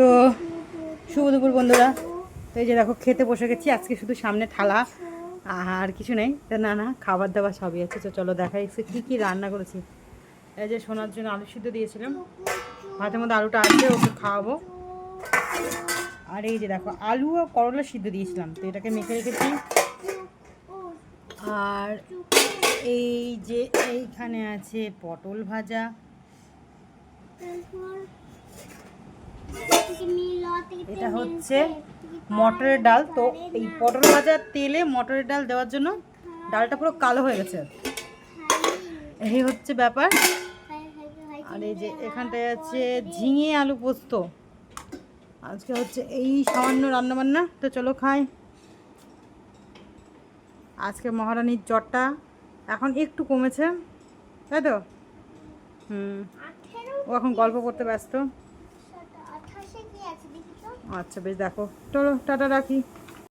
তো শুভ দুপুর বন্ধুরা। তো এই যে দেখো, খেতে বসে গেছি। আজকে শুধু সামনে থালা, আর কিছু নেই। না না খাবার দাবার সবই আছে। তো চলো দেখাই একটু কী কী রান্না করেছি। এই যে সোনার জন্য আলু সিদ্ধ দিয়েছিলাম। ভাতের মধ্যে আলুটা আছে, ওকে খাওয়াবো। আর এই যে দেখো, আলু আর করলা সিদ্ধ দিয়েছিলাম। তো এটাকে মেখে রেখেছি। আর এই যে এইখানে আছে পটল ভাজা। এটা হচ্ছে মটরের ডাল। তো এই পটল ভাজার তেলে মটরের ডাল দেওয়ার জন্য ডালটা পুরো কালো হয়ে গেছে। এই হচ্ছে ব্যাপার। আর এই যে এখানটায় আছে ঝিঙে আলু পোস্ত। আজকে হচ্ছে এই সামান্য রান্নাবান্না। তো চলো খাই। আজকে মহারানীর জ্বরটা এখন একটু কমেছে। তাই তো? হুম। ও এখন গল্প করতে ব্যস্ত। আচ্ছা বেশ দেখো। চলো টাটা রাখি।